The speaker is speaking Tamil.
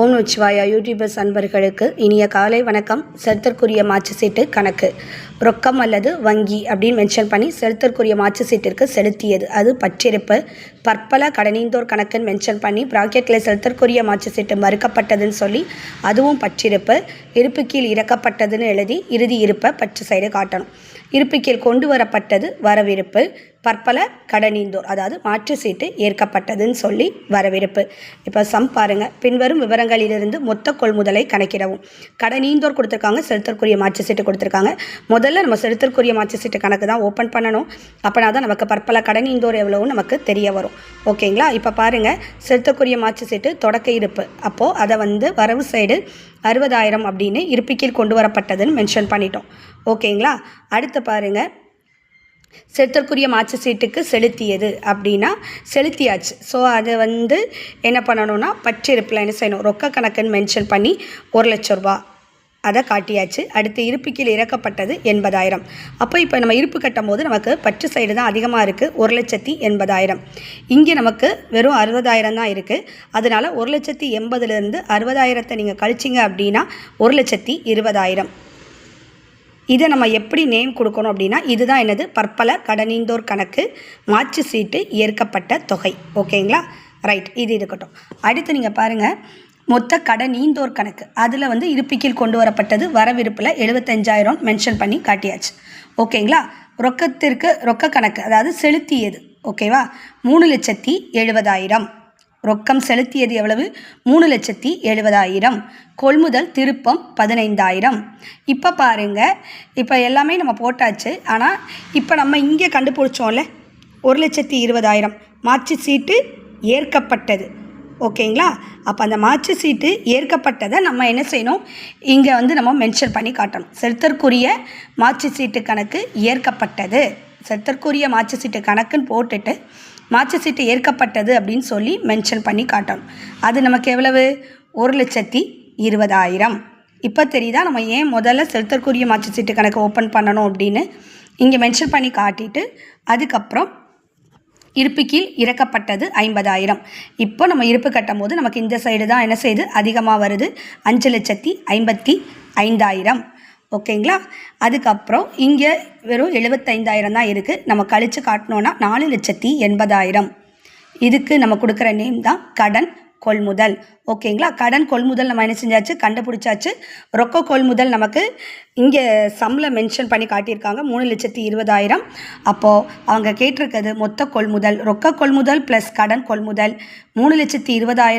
ஓம் நொச்சிவாயா யூடியூபர்ஸ் அன்பர்களுக்கு இனிய காலை வணக்கம். செலுத்தற்குரிய மாற்று சீட்டு கணக்கு. ரொக்கம் அல்லது வங்கி அப்படின்னு மென்ஷன் பண்ணி செலுத்தற்குரிய மாற்று சீட்டிற்கு செலுத்தியது. அது பற்றிருப்பு. பற்பல கடனீந்தோர் கணக்குன்னு மென்ஷன் பண்ணி ப்ராக்கெட்டில் செலுத்தற்குரிய மாற்று சீட்டு மறுக்கப்பட்டதுன்னு சொல்லி அதுவும் பற்றிருப்பு. இருப்பு கீழ் இறக்கப்பட்டதுன்னு எழுதி இறுதி இருப்பை பற்று சைடு காட்டணும். இருப்பு கீழ் கொண்டு வரப்பட்டது வரவிருப்பு. பற்பல கடனீந்தோர் அதாவது மாற்று சீட்டு ஏற்கப்பட்டதுன்னு சொல்லி வரவிருப்பு இப்போ சம் பாருங்கள் பின்வரும் விவரங்களிலிருந்து மொத்த கொள்முதலை கணக்கிடவும். கடனீந்தோர் கொடுத்துருக்காங்க செலுத்தற்குரிய மாற்று சீட்டு கொடுத்துருக்காங்க. முதல்ல நம்ம செலுத்தற்குரிய மாற்று சீட்டு கணக்கு தான் ஓப்பன் பண்ணணும். அப்போனா தான் நமக்கு பற்பல கடனீந்தோர் எவ்வளோன்னு நமக்கு தெரிய வரும். ஓகேங்களா? இப்போ பாருங்கள் செலுத்தற்குரிய மாற்று சீட்டு தொடக்க இருப்பு. அப்போது அதை வந்து வரவு சைடு அறுபதாயிரம் அப்படின்னு இருப்பிக்கில் கொண்டு வரப்பட்டதுன்னு மென்ஷன் பண்ணிட்டோம். ஓகேங்களா? அடுத்து பாருங்கள் செலுத்தற்குரிய மாற்று சீட்டுக்கு செலுத்தியது அப்படின்னா செலுத்தியாச்சு. ஸோ அதை வந்து என்ன பண்ணணும்னா பற்றிருப்பில் என்ன செய்யணும்? ரொக்க கணக்குன்னு மென்ஷன் பண்ணி ஒரு லட்ச ரூபா அதை காட்டியாச்சு. அடுத்து இருப்புக்கில் இறக்கப்பட்டது எண்பதாயிரம். அப்போ இப்போ நம்ம இருப்பு கட்டும் போது நமக்கு பற்று சைடு தான் அதிகமாக இருக்குது. ஒரு லட்சத்தி எண்பதாயிரம். இங்கே நமக்கு வெறும் அறுபதாயிரம் தான் இருக்குது. அதனால் ஒரு லட்சத்தி எண்பதுலேருந்து அறுபதாயிரத்தை நீங்கள் கழிச்சிங்க அப்படின்னா ஒரு லட்சத்தி இருபதாயிரம். இதை நம்ம எப்படி நேம் கொடுக்கணும் அப்படின்னா இதுதான் என்னது? பற்பல கடனீந்தோர் கணக்கு மாற்று சீட்டு ஏற்கப்பட்ட தொகை. ஓகேங்களா? ரைட் இது இருக்கட்டும். அடுத்து நீங்கள் பாருங்கள் மொத்த கடனீந்தோர் கணக்கு. அதில் வந்து இருப்பிக்கில் கொண்டு வரப்பட்டது வரவிருப்பில் எழுபத்தஞ்சாயிரம் மென்ஷன் பண்ணி காட்டியாச்சு. ஓகேங்களா? ரொக்கத்திற்கு ரொக்க கணக்கு அதாவது செலுத்தியது. ஓகேவா? மூணு லட்சத்தி எழுபதாயிரம் ரொக்கம் செலுத்தியது எவ்வளவு? மூணு லட்சத்தி எழுபதாயிரம். கொள்முதல் திருப்பம் பதினைந்தாயிரம். இப்போ பாருங்கள் இப்போ எல்லாமே நம்ம போட்டாச்சு. ஆனால் இப்போ நம்ம இங்கே கண்டுபிடிச்சோம்ல. ஒரு லட்சத்தி இருபதாயிரம். மாற்று சீட்டு ஏற்கப்பட்டது. ஓகேங்களா? அப்போ அந்த மாற்று சீட்டு ஏற்கப்பட்டதை நம்ம என்ன செய்யணும்? இங்கே வந்து நம்ம மென்ஷன் பண்ணி காட்டணும். செலுத்தற்குரிய மாற்று சீட்டு கணக்கு ஏற்கப்பட்டது. செலுத்தற்குரிய மாற்று சீட்டு கணக்குன்னு போட்டுட்டு மாற்று சீட்டு ஏற்கப்பட்டது அப்படின்னு சொல்லி மென்ஷன் பண்ணி காட்டணும். அது நமக்கு எவ்வளவு? ஒரு லட்சத்தி இருபதாயிரம். இப்போ தெரியுதா? நம்ம ஏன் முதல்ல செலுத்தற்குரிய மாற்று சீட்டு கணக்கு ஓப்பன் பண்ணணும் அப்படின்னு? இங்கே மென்ஷன் பண்ணி காட்டிட்டு அதுக்கப்புறம் இருப்பு கீழ் இறக்கப்பட்டது ஐம்பதாயிரம். இப்போ நம்ம இருப்பு கட்டும் போது நமக்கு இந்த சைடு தான் என்ன செய்யுது? அதிகமாக வருது. அஞ்சு லட்சத்தி ஐம்பத்தி ஐந்தாயிரம். ஓகேங்களா? அதுக்கப்புறம் இங்கே வெறும் எழுபத்தைந்தாயிரம் தான் இருக்குது நம்ம கழித்து காட்டினோன்னா நாலு லட்சத்தி எண்பதாயிரம். இதுக்கு நம்ம கொடுக்குற நேம் தான் கடன் கொள்முதல். ஓகேங்களா? கடன் கொள்முதல் நம்ம என்ன செஞ்சாச்சு? கண்டுபிடிச்சாச்சு. ரொக்க கொள்முதல் நமக்கு இங்கே சம்மில் மென்ஷன் பண்ணி காட்டியிருக்காங்க. மூணு லட்சத்தி இருபதாயிரம். அப்போது அவங்க கேட்டிருக்கிறது மொத்த கொள்முதல். ரொக்க கொள்முதல் ப்ளஸ் கடன் கொள்முதல். மூணு லட்சத்தி இருபதாயிரம்